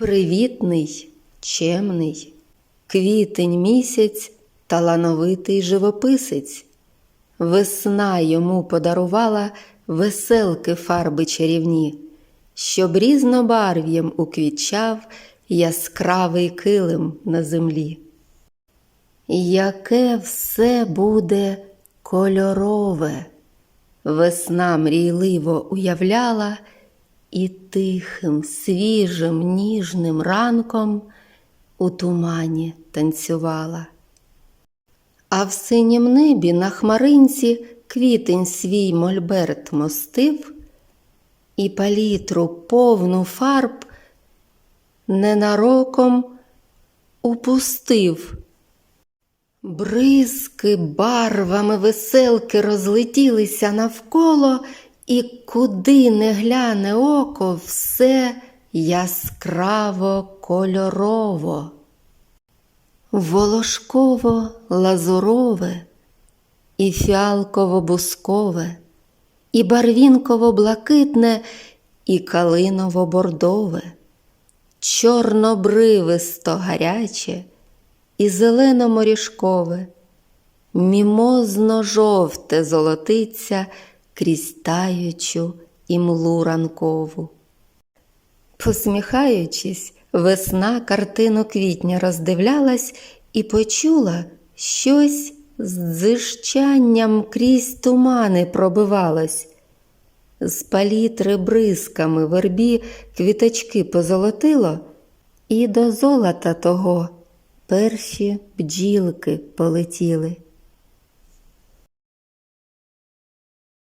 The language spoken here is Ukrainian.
Привітний, чемний, квітень місяць, талановитий живописець. Весна йому подарувала веселки фарби чарівні, щоб різнобарв'ям уквітчав яскравий килим на землі. Яке все буде кольорове, весна мрійливо уявляла і тихим, свіжим, ніжним ранком у тумані танцювала. А в синім небі на хмаринці квітень свій мольберт мостив, і палітру повну фарб ненароком упустив. Бризки барвами веселки розлетілися навколо, і куди не гляне око, все яскраво кольорово. Волошково лазурове, і фіалково-бускове, і барвінково-блакитне, і калиново-бордове, чорнобривисто гаряче, і зелено-морішкове, мімозно-жовте золотиться крізь таючу імлу ранкову. Посміхаючись, весна картину квітня роздивлялась і почула щось з дзижчанням крізь тумани пробивалось. З палітри бризками вербі квіточки позолотило, і до золота того перші бджілки полетіли.